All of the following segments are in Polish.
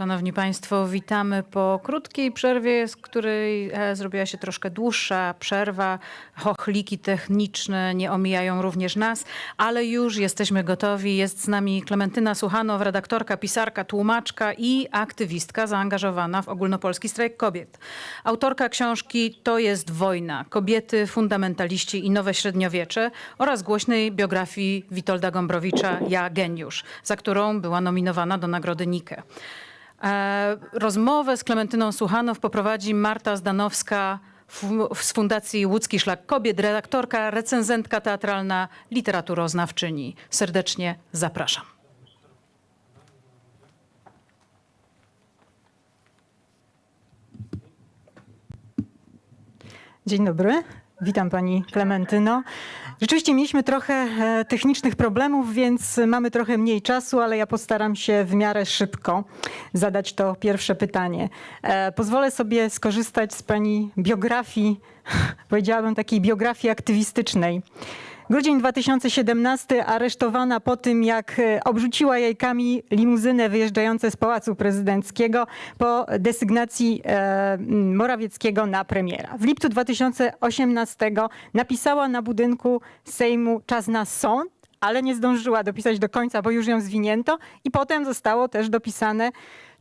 Szanowni Państwo, witamy po krótkiej przerwie, z której e, zrobiła się troszkę dłuższa przerwa. Chochliki techniczne nie omijają również nas, ale już jesteśmy gotowi. Jest z nami Klementyna Suchanow, redaktorka, pisarka, tłumaczka i aktywistka zaangażowana w ogólnopolski strajk kobiet. Autorka książki To jest wojna. Kobiety, fundamentaliści i nowe średniowiecze oraz głośnej biografii Witolda Gombrowicza Ja geniusz, za którą była nominowana do nagrody Nike. E, Rozmowę z Klementyną Suchanow poprowadzi Marta Zdanowska z Fundacji Łódzki Szlak Kobiet, redaktorka, recenzentka teatralna, literaturoznawczyni. Serdecznie zapraszam. Dzień dobry, witam pani Klementyno. Rzeczywiście mieliśmy trochę e, technicznych problemów, więc mamy trochę mniej czasu, ale ja postaram się w miarę szybko zadać to pierwsze pytanie. E, Pozwolę sobie skorzystać z pani biografii, powiedziałabym takiej biografii aktywistycznej. Grudzień 2017 aresztowana po tym, jak e, obrzuciła jajkami limuzynę wyjeżdżające z Pałacu Prezydenckiego po desygnacji e, Morawieckiego na premiera. W lipcu 2018 napisała na budynku Sejmu czas na sąd, ale nie zdążyła dopisać do końca, bo już ją zwinięto i potem zostało też dopisane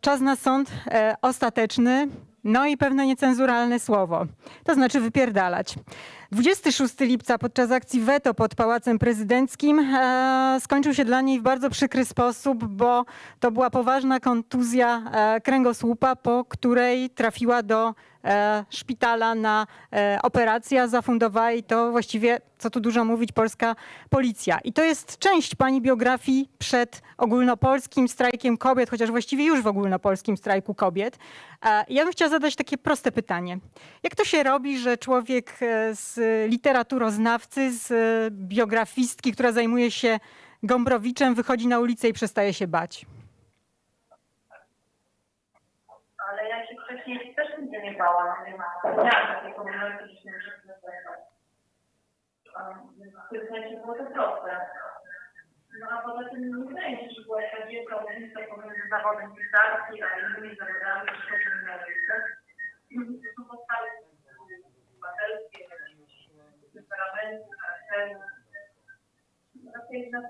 czas na sąd e, ostateczny, no i pewne niecenzuralne słowo, to znaczy wypierdalać. 26 lipca podczas akcji Weto pod Pałacem Prezydenckim e, skończył się dla niej w bardzo przykry sposób, bo to była poważna kontuzja e, kręgosłupa, po której trafiła do e, szpitala na e, operację, zafundowała jej to właściwie, co tu dużo mówić, polska policja. I to jest część pani biografii przed ogólnopolskim strajkiem kobiet, chociaż właściwie już w ogólnopolskim strajku kobiet. E, Ja bym chciała zadać takie proste pytanie. Jak to się robi, że człowiek e, z literaturoznawcy, z e, biografistki, która zajmuje się Gombrowiczem, wychodzi na ulicę i przestaje się bać? Ale ja się wcześniej też nigdy nie bałam. Nie miałam takiego momentu, że się. Więc w tym sensie było to proste. No a poza tym nie wydaje mi się, że była jakaś wielka różnica pomiędzy zawodem pisarki, a innymi zawodami, czy też innymi. To są podstawy obywatelskie, Raczej się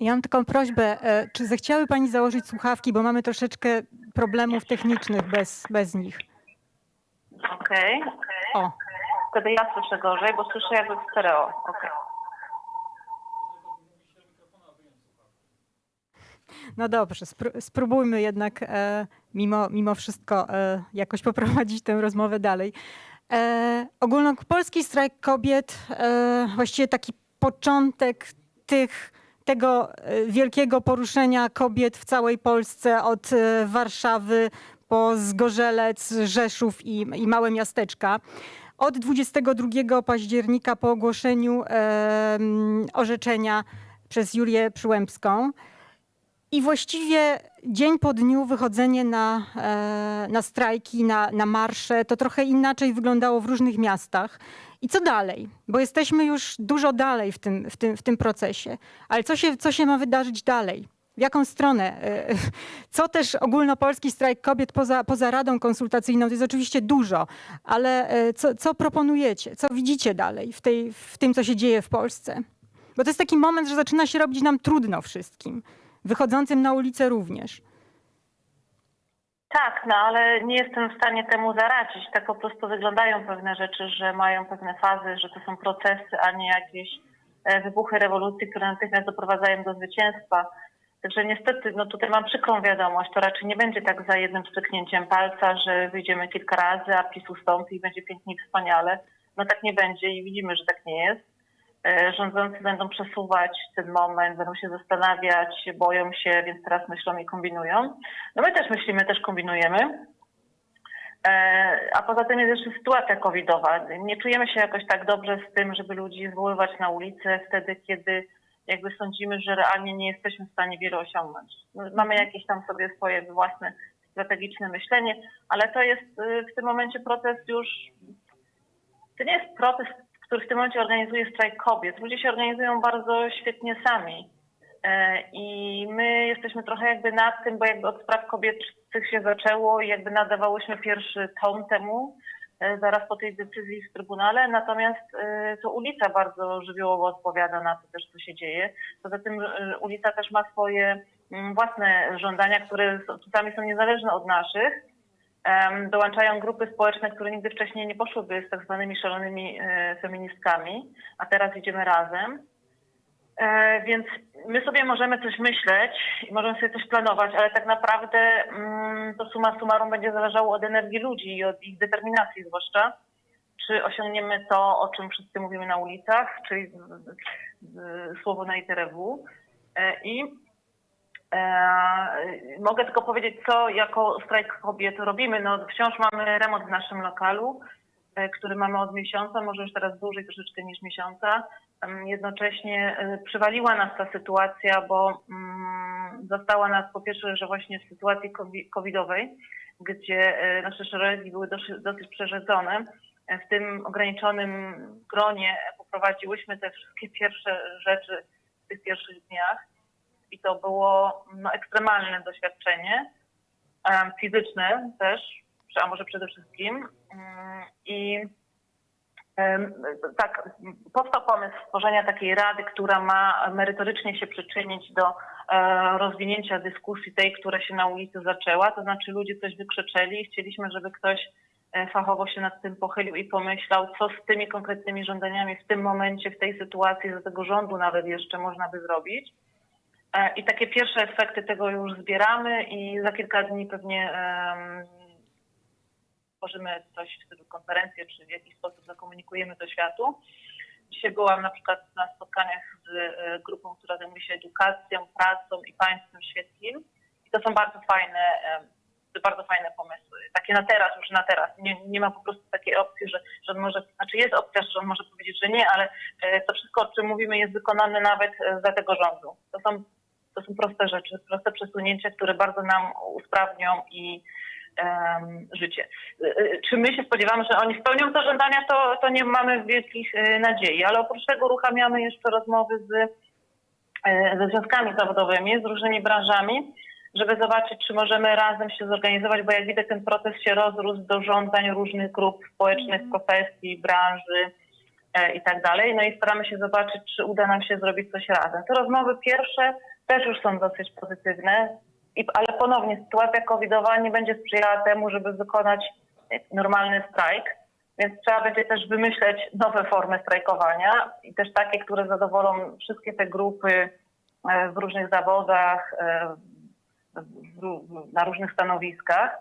Ja mam taką prośbę, e, czy zechciały pani założyć słuchawki, bo mamy troszeczkę problemów technicznych bez, bez nich. Okej. O, Wtedy ja słyszę gorzej, bo słyszę jakby w stereo. Okej. no dobrze, spró- spróbujmy jednak e, mimo, mimo wszystko e, jakoś poprowadzić tę rozmowę dalej. E, ogólnopolski strajk kobiet, e, właściwie taki początek tych, tego wielkiego poruszenia kobiet w całej Polsce od Warszawy po Zgorzelec, Rzeszów i, i małe miasteczka. Od 22 października po ogłoszeniu e, orzeczenia przez Julię Przyłębską i właściwie dzień po dniu wychodzenie na, e, na strajki, na, na marsze, to trochę inaczej wyglądało w różnych miastach. I co dalej? Bo jesteśmy już dużo dalej w tym, w tym, w tym procesie. Ale co się, co się ma wydarzyć dalej? W jaką stronę? E, Co też ogólnopolski strajk kobiet poza, poza Radą Konsultacyjną, to jest oczywiście dużo, ale e, co, co proponujecie? Co widzicie dalej w, tej, w tym, co się dzieje w Polsce? Bo to jest taki moment, że zaczyna się robić nam trudno wszystkim, wychodzącym na ulicę również. Tak, no ale nie jestem w stanie temu zaradzić. Tak po prostu wyglądają pewne rzeczy, że mają pewne fazy, że to są procesy, a nie jakieś e, wybuchy rewolucji, które natychmiast doprowadzają do zwycięstwa. Także niestety, no tutaj mam przykrą wiadomość, to raczej nie będzie tak za jednym stryknięciem palca, że wyjdziemy kilka razy, a PiS ustąpi i będzie pięknie i wspaniale. No tak nie będzie i widzimy, że tak nie jest. E, Rządzący będą przesuwać ten moment, będą się zastanawiać, boją się, więc teraz myślą i kombinują. No my też myślimy, też kombinujemy. E, A poza tym jest jeszcze sytuacja covidowa. Nie czujemy się jakoś tak dobrze z tym, żeby ludzi zwoływać na ulicę wtedy, kiedy jakby sądzimy, że realnie nie jesteśmy w stanie wiele osiągnąć. Mamy jakieś tam sobie swoje własne strategiczne myślenie, ale to jest y, w tym momencie proces już, to nie jest protest, który w tym momencie organizuje strajk kobiet. Ludzie się organizują bardzo świetnie sami. E, I my jesteśmy trochę jakby nad tym, bo jakby od spraw kobiecych się zaczęło i jakby nadawałyśmy pierwszy tom temu, e, zaraz po tej decyzji w Trybunale, natomiast e, to ulica bardzo żywiołowo odpowiada na to też, co się dzieje. Poza tym ulica też ma swoje mm, własne żądania, które czasami są niezależne od naszych. Dołączają grupy społeczne, które nigdy wcześniej nie poszłyby z tak zwanymi szalonymi e, feministkami, a teraz idziemy razem. E, Więc my sobie możemy coś myśleć i możemy sobie coś planować, ale tak naprawdę mm, to suma summarum będzie zależało od energii ludzi i od ich determinacji zwłaszcza. Czy osiągniemy to, o czym wszyscy mówimy na ulicach, czyli słowo na literę W. E, I mogę tylko powiedzieć, co jako strajk kobiet robimy. No, wciąż mamy remont w naszym lokalu, e, który mamy od miesiąca, może już teraz dłużej troszeczkę niż miesiąca. Jednocześnie e, przywaliła nas ta sytuacja, bo mm, zastała nas po pierwsze, że właśnie w sytuacji covi- covidowej, gdzie e, nasze szeregi były dosyć, dosyć przerzedzone, e, w tym ograniczonym gronie poprowadziłyśmy te wszystkie pierwsze rzeczy w tych pierwszych dniach i to było no, ekstremalne doświadczenie, fizyczne też, a może przede wszystkim. Mm, I tak, powstał pomysł stworzenia takiej rady, która ma merytorycznie się przyczynić do e, rozwinięcia dyskusji tej, która się na ulicy zaczęła. To znaczy ludzie coś wykrzyczeli i chcieliśmy, żeby ktoś e, fachowo się nad tym pochylił i pomyślał, co z tymi konkretnymi żądaniami w tym momencie, w tej sytuacji, za tego rządu nawet jeszcze można by zrobić. E, I takie pierwsze efekty tego już zbieramy i za kilka dni pewnie tworzymy coś w stylu konferencję, czy w jakiś sposób zakomunikujemy to światu. Dzisiaj byłam na przykład na spotkaniach z e, grupą, która zajmuje się edukacją, pracą i państwem świeckim. I to są bardzo fajne, bardzo fajne pomysły. Takie na teraz, już na teraz. Nie, nie ma po prostu takiej opcji, że, że on może, znaczy jest opcja, że on może powiedzieć, że nie, ale e, to wszystko, o czym mówimy, jest wykonane nawet za tego rządu. To są to są proste rzeczy, proste przesunięcia, które bardzo nam usprawnią i em, życie. Y, y, Czy my się spodziewamy, że oni spełnią te żądania, to, to nie mamy wielkich y, nadziei, ale oprócz tego uruchamiamy jeszcze rozmowy z, y, ze związkami zawodowymi, z różnymi branżami, żeby zobaczyć, czy możemy razem się zorganizować, bo jak widać ten proces się rozrósł do żądań różnych grup społecznych, profesji, branży e, i tak dalej. No i staramy się zobaczyć, czy uda nam się zrobić coś razem. Te rozmowy pierwsze też już są dosyć pozytywne, i, ale ponownie sytuacja covidowa nie będzie sprzyjała temu, żeby wykonać normalny strajk, więc trzeba będzie też wymyśleć nowe formy strajkowania i też takie, które zadowolą wszystkie te grupy e, w różnych zawodach, e, na różnych stanowiskach.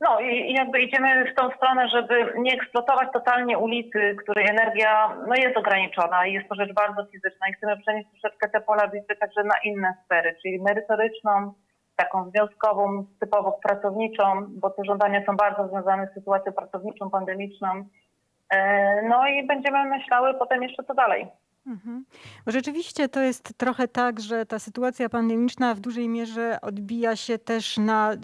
No i, jakby idziemy w tą stronę, żeby nie eksploatować totalnie ulicy, której energia no, jest ograniczona i jest to rzecz bardzo fizyczna i chcemy przenieść troszeczkę te pola bitwy także na inne sfery, czyli merytoryczną, taką związkową, typowo pracowniczą, bo te żądania są bardzo związane z sytuacją pracowniczą, pandemiczną. E, No i będziemy myślały potem jeszcze co dalej. Mhm. Rzeczywiście to jest trochę tak, że ta sytuacja pandemiczna w dużej mierze odbija się też na y,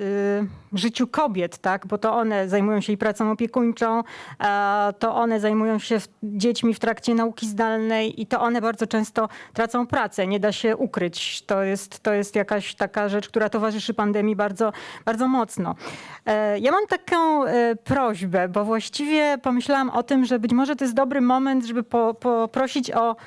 życiu kobiet, tak? bo to one zajmują się i pracą opiekuńczą, a to one zajmują się w, dziećmi w trakcie nauki zdalnej i to one bardzo często tracą pracę. Nie da się ukryć. To jest, to jest jakaś taka rzecz, która towarzyszy pandemii bardzo, bardzo mocno. E, Ja mam taką e, prośbę, bo właściwie pomyślałam o tym, że być może to jest dobry moment, żeby po, poprosić o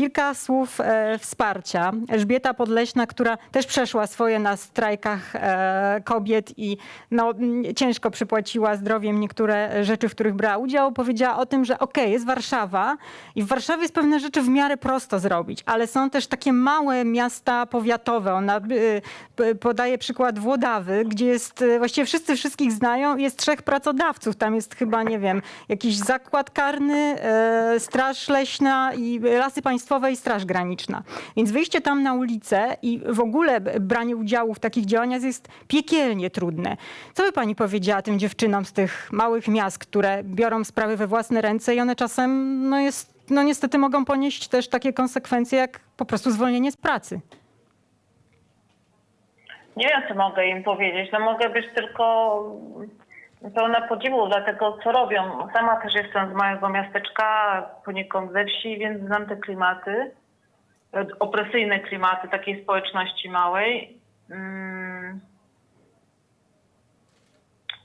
kilka słów e, wsparcia. Elżbieta Podleśna, która też przeszła swoje na strajkach e, kobiet i no, ciężko przypłaciła zdrowiem niektóre rzeczy, w których brała udział, powiedziała o tym, że okej, jest Warszawa i w Warszawie jest pewne rzeczy w miarę prosto zrobić, ale są też takie małe miasta powiatowe. Ona p- podaje przykład Włodawy, gdzie jest, właściwie wszyscy wszystkich znają jest trzech pracodawców. Tam jest chyba, nie wiem, jakiś zakład karny, e, straż leśna i lasy państwowe i straż graniczna. Więc wyjście tam na ulicę i w ogóle branie udziału w takich działaniach jest piekielnie trudne. Co by pani powiedziała tym dziewczynom z tych małych miast, które biorą sprawy we własne ręce i one czasem, no jest, no niestety mogą ponieść też takie konsekwencje jak po prostu zwolnienie z pracy? Nie wiem, co mogę im powiedzieć. No mogę być tylko pełna podziwu dla tego, co robią. Sama też jestem z małego miasteczka, poniekąd ze wsi, więc znam te klimaty. opresyjne klimaty takiej społeczności małej. Mm,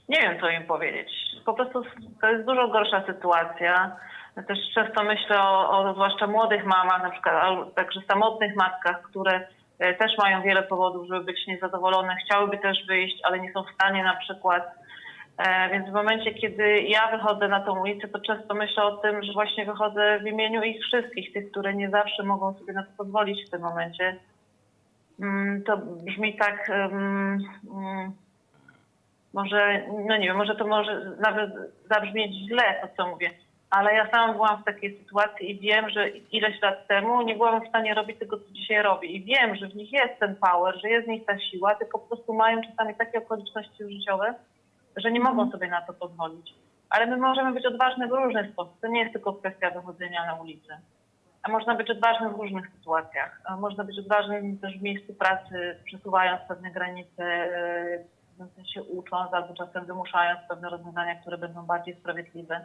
nie wiem, co im powiedzieć. Po prostu to jest dużo gorsza sytuacja. Ja też często myślę o, o zwłaszcza młodych mamach, na przykład, także samotnych matkach, które e, też mają wiele powodów, żeby być niezadowolone, chciałyby też wyjść, ale nie są w stanie na przykład. E, Więc w momencie, kiedy ja wychodzę na tą ulicę, to często myślę o tym, że właśnie wychodzę w imieniu ich wszystkich, tych, które nie zawsze mogą sobie na to pozwolić w tym momencie. Mm, To brzmi tak, mm, może, no nie wiem, może to może nawet zabrzmieć źle, to co mówię, ale ja sama byłam w takiej sytuacji i wiem, że ileś lat temu nie byłam w stanie robić tego, co dzisiaj robię. I wiem, że w nich jest ten power, że jest w nich ta siła, tylko po prostu mają czasami takie okoliczności życiowe, że nie mogą sobie na to pozwolić. Ale my możemy być odważne w różny sposób. To nie jest tylko kwestia wychodzenia na ulicę. A można być odważnym w różnych sytuacjach. A można być odważnym też w miejscu pracy, przesuwając pewne granice, e, w sensie ucząc albo czasem wymuszając pewne rozwiązania, które będą bardziej sprawiedliwe.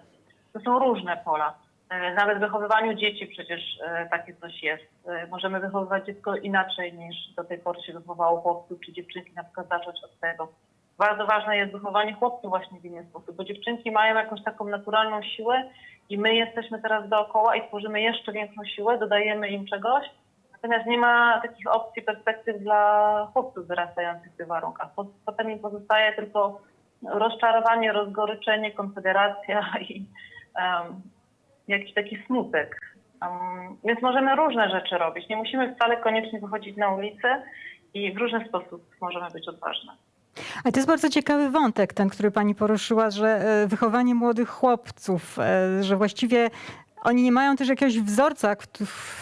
To są różne pola. E, Nawet w wychowywaniu dzieci przecież e, takie coś jest. Możemy wychowywać dziecko inaczej niż do tej pory się wychowało chłopców czy dziewczynki, na przykład zacząć od tego. Bardzo ważne jest wychowanie chłopców właśnie w inny sposób, bo dziewczynki mają jakąś taką naturalną siłę i my jesteśmy teraz dookoła i tworzymy jeszcze większą siłę, dodajemy im czegoś, natomiast nie ma takich opcji, perspektyw dla chłopców wyrastających w tych warunkach. Po- Potem im pozostaje tylko rozczarowanie, rozgoryczenie, konfederacja i um, jakiś taki smutek. Um, więc możemy różne rzeczy robić. Nie musimy wcale koniecznie wychodzić na ulicę i w różny sposób możemy być odważne. Ale to jest bardzo ciekawy wątek, ten, który pani poruszyła, że e, wychowanie młodych chłopców, e, że właściwie oni nie mają też jakiegoś wzorca,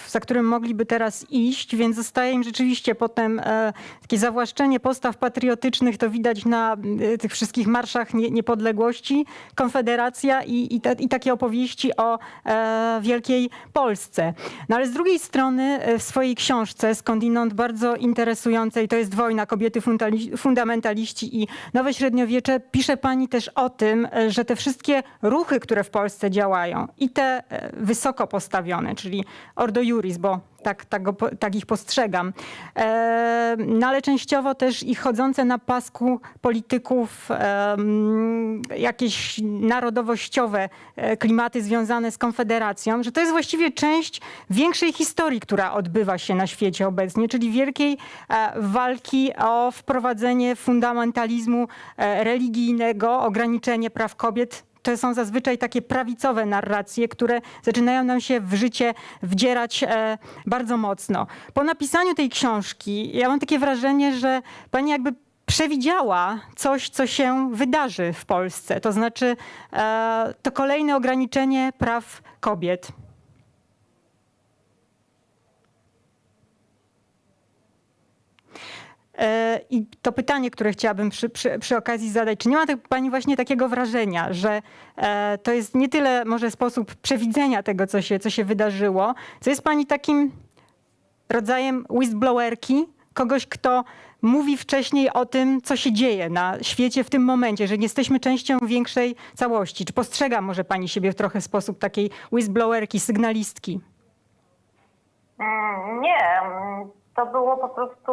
za którym mogliby teraz iść, więc zostaje im rzeczywiście potem e, takie zawłaszczenie postaw patriotycznych, to widać na e, tych wszystkich marszach nie, niepodległości, Konfederacja i, i, i takie opowieści o e, Wielkiej Polsce. No ale z drugiej strony w swojej książce, skądinąd bardzo interesującej, to jest Wojna, kobiety fundamentaliści i nowe średniowiecze, pisze pani też o tym, że te wszystkie ruchy, które w Polsce działają i te wysoko postawione, czyli Ordo Juris, bo tak, tak, go, tak ich postrzegam, e, no ale częściowo też i chodzące na pasku polityków em, jakieś narodowościowe e, klimaty związane z Konfederacją, że to jest właściwie część większej historii, która odbywa się na świecie obecnie, czyli wielkiej e, walki o wprowadzenie fundamentalizmu e, religijnego, ograniczenie praw kobiet to są zazwyczaj takie prawicowe narracje, które zaczynają nam się w życie wdzierać e, bardzo mocno. Po napisaniu tej książki ja mam takie wrażenie, że pani jakby przewidziała coś, co się wydarzy w Polsce. To znaczy e, to kolejne ograniczenie praw kobiet. E, I to pytanie, które chciałabym przy, przy, przy okazji zadać, czy nie ma tak, pani właśnie takiego wrażenia, że e, to jest nie tyle może sposób przewidzenia tego, co się, co się wydarzyło, co jest pani takim rodzajem whistleblowerki, kogoś, kto mówi wcześniej o tym, co się dzieje na świecie w tym momencie, że nie jesteśmy częścią większej całości. Czy postrzega może pani siebie w trochę sposób takiej whistleblowerki, sygnalistki? Mm, Nie, mm, to było po prostu,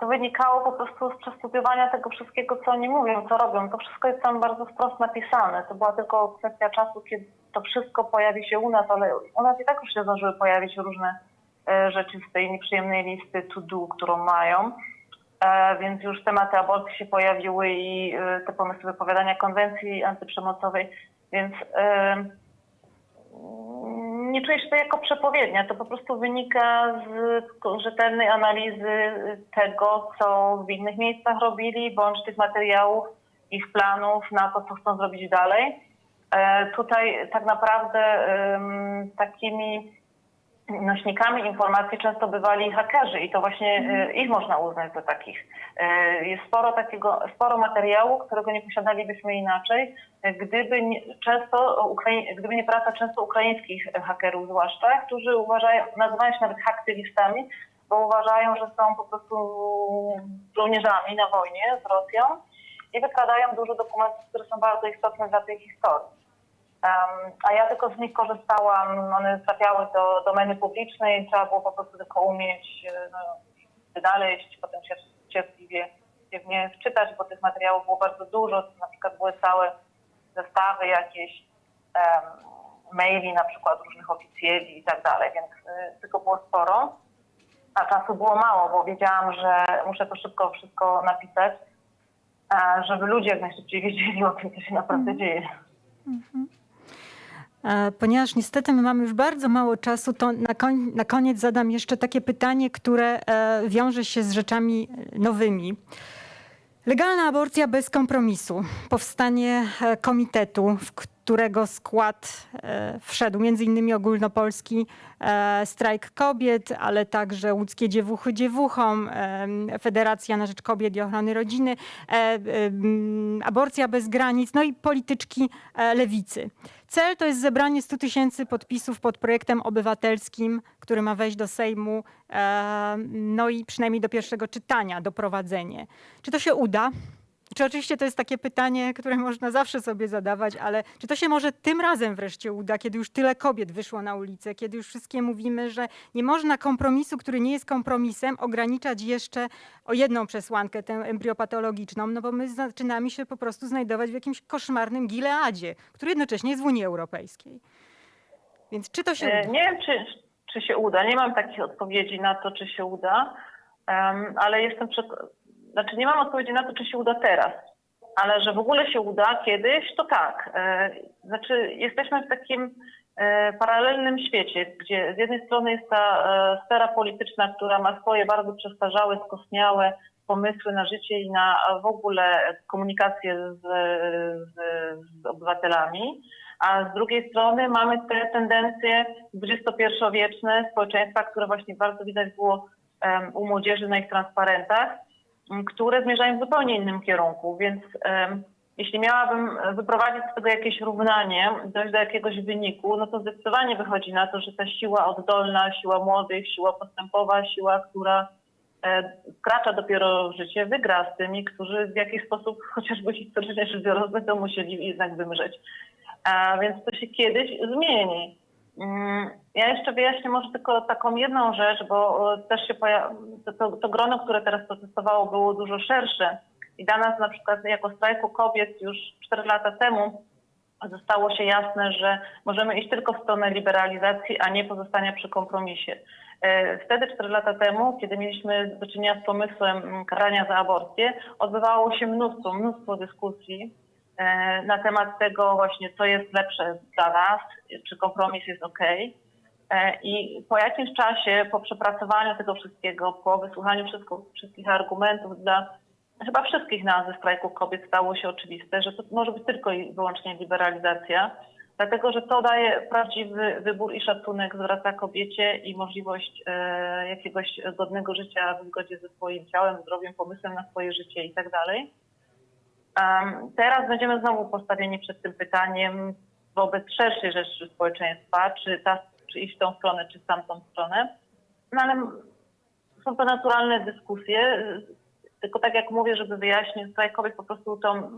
to wynikało po prostu z przestudiowania tego wszystkiego, co oni mówią, co robią. To wszystko jest tam bardzo wprost napisane. To była tylko kwestia czasu, kiedy to wszystko pojawi się u nas, ale u nas i tak już się zdążyły pojawić różne e, rzeczy z tej nieprzyjemnej listy to do, którą mają. E, Więc już tematy aborcji się pojawiły i e, te pomysły wypowiadania konwencji antyprzemocowej, więc nie czuję się jako przepowiednia. To po prostu wynika z rzetelnej analizy tego, co w innych miejscach robili, bądź tych materiałów, ich planów na to, co chcą zrobić dalej. E, Tutaj tak naprawdę takimi nośnikami informacji często bywali hakerzy i to właśnie e, ich można uznać za takich. E, Jest sporo takiego, sporo materiału, którego nie posiadalibyśmy inaczej, gdyby nie, często gdyby nie praca często ukraińskich hakerów zwłaszcza, którzy uważają, nazywają się nawet haktywistami, bo uważają, że są po prostu żołnierzami na wojnie z Rosją i wykradają dużo dokumentów, które są bardzo istotne dla tej historii. A ja tylko z nich korzystałam, one trafiały do domeny publicznej, trzeba było po prostu tylko umieć e, no, wynaleźć, potem się cierpliwie się w nie wczytać, bo tych materiałów było bardzo dużo, na przykład były całe zestawy jakieś em, maili na przykład różnych oficjeli i tak dalej, więc y, tego było sporo, a czasu było mało, bo wiedziałam, że muszę to szybko wszystko napisać, żeby ludzie jak najszybciej wiedzieli o tym, co się naprawdę dzieje. E, Ponieważ niestety my mamy już bardzo mało czasu, to na, koń, na koniec zadam jeszcze takie pytanie, które e, wiąże się z rzeczami e, nowymi. Legalna aborcja bez kompromisu. Powstanie e, komitetu, w którego skład e, wszedł między innymi ogólnopolski e, strajk kobiet, ale także łódzkie dziewuchy dziewuchom, e, Federacja na Rzecz Kobiet i Ochrony Rodziny, aborcja bez granic, no i polityczki lewicy. Cel to jest zebranie 100 tysięcy podpisów pod projektem obywatelskim, który ma wejść do Sejmu, no i przynajmniej do pierwszego czytania doprowadzenie. Czy to się uda? Czy oczywiście to jest takie pytanie, które można zawsze sobie zadawać, ale czy to się może tym razem wreszcie uda, kiedy już tyle kobiet wyszło na ulicę, kiedy już wszystkie mówimy, że nie można kompromisu, który nie jest kompromisem, ograniczać jeszcze o jedną przesłankę, tę embriopatologiczną, no bo my zaczynamy się po prostu znajdować w jakimś koszmarnym Gileadzie, który jednocześnie jest w Unii Europejskiej. Więc czy to się E, uda? Nie wiem, czy, czy się uda. Nie mam takich odpowiedzi na to, czy się uda, em, ale jestem przekonana, znaczy nie mam odpowiedzi na to, czy się uda teraz, ale że w ogóle się uda kiedyś, to tak. E, Znaczy jesteśmy w takim e, paralelnym świecie, gdzie z jednej strony jest ta e, sfera polityczna, która ma swoje bardzo przestarzałe, skostniałe pomysły na życie i na w ogóle komunikację z, z, z obywatelami, a z drugiej strony mamy te tendencje XXI-wieczne społeczeństwa, które właśnie bardzo widać było em, u młodzieży na ich transparentach, które zmierzają w zupełnie innym kierunku. Więc jeśli miałabym wyprowadzić z tego jakieś równanie, dojść do jakiegoś wyniku, no to zdecydowanie wychodzi na to, że ta siła oddolna, siła młodych, siła postępowa, siła, która e, wkracza dopiero w życie, wygra z tymi, którzy w jakiś sposób, chociażby historycznie rzecz biorąc, będą musieli jednak wymrzeć. A więc to się kiedyś zmieni. Ja jeszcze wyjaśnię może tylko taką jedną rzecz, bo e, też się to, to, grono, które teraz protestowało, było dużo szersze. I dla nas na przykład jako strajku kobiet już 4 lata temu zostało się jasne, że możemy iść tylko w stronę liberalizacji, a nie pozostania przy kompromisie. E, Wtedy, 4 lata temu, kiedy mieliśmy do czynienia z pomysłem karania za aborcję, odbywało się mnóstwo, mnóstwo dyskusji na temat tego właśnie, co jest lepsze dla nas, czy kompromis jest ok. I po jakimś czasie, po przepracowaniu tego wszystkiego, po wysłuchaniu wszystko, wszystkich argumentów dla chyba wszystkich nas ze strajku kobiet stało się oczywiste, że to może być tylko i wyłącznie liberalizacja, dlatego że to daje prawdziwy wybór i szacunek, zwraca kobiecie i możliwość e, jakiegoś godnego życia w zgodzie ze swoim ciałem, zdrowiem, pomysłem na swoje życie i tak dalej. Teraz będziemy znowu postawieni przed tym pytaniem wobec szerszej rzeszy społeczeństwa, czy, ta, czy iść w tą stronę, czy w tamtą stronę. No ale są to naturalne dyskusje, tylko tak jak mówię, żeby wyjaśnić, strajk kobiet po prostu tą,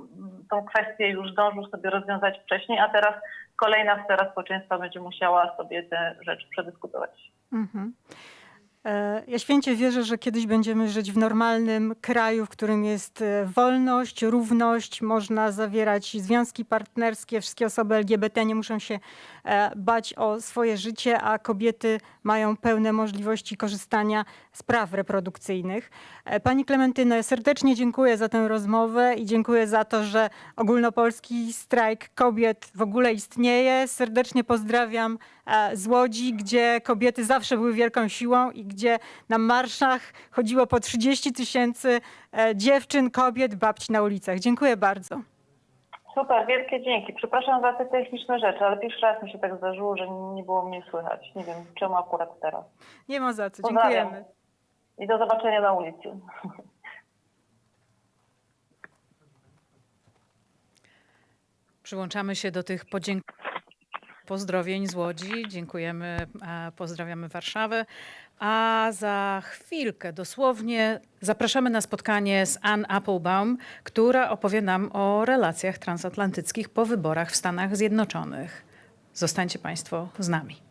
tą kwestię już zdążył sobie rozwiązać wcześniej, a teraz kolejna sfera społeczeństwa będzie musiała sobie tę rzecz przedyskutować. Mhm. E, Ja święcie wierzę, że kiedyś będziemy żyć w normalnym kraju, w którym jest e, wolność, równość, można zawierać związki partnerskie, wszystkie osoby LGBT nie muszą się bać o swoje życie, a kobiety mają pełne możliwości korzystania z praw reprodukcyjnych. E, Pani Klementyno, serdecznie dziękuję za tę rozmowę i dziękuję za to, że ogólnopolski strajk kobiet w ogóle istnieje. Serdecznie pozdrawiam e, z Łodzi, gdzie kobiety zawsze były wielką siłą i gdzie na marszach chodziło po 30 tysięcy e, dziewczyn, kobiet, babci na ulicach. Dziękuję bardzo. Super, wielkie dzięki. Przepraszam za te techniczne rzeczy, ale pierwszy raz mi się tak zdarzyło, że nie było mnie słychać. Nie wiem, czemu akurat teraz. Nie ma za co. Pozdrawiam. Dziękujemy. I do zobaczenia na ulicy. Przyłączamy się do tych podziękowań. Pozdrowień z Łodzi. Dziękujemy, e, pozdrawiamy Warszawę. A za chwilkę, dosłownie, zapraszamy na spotkanie z Ann Applebaum, która opowie nam o relacjach transatlantyckich po wyborach w Stanach Zjednoczonych. Zostańcie Państwo z nami.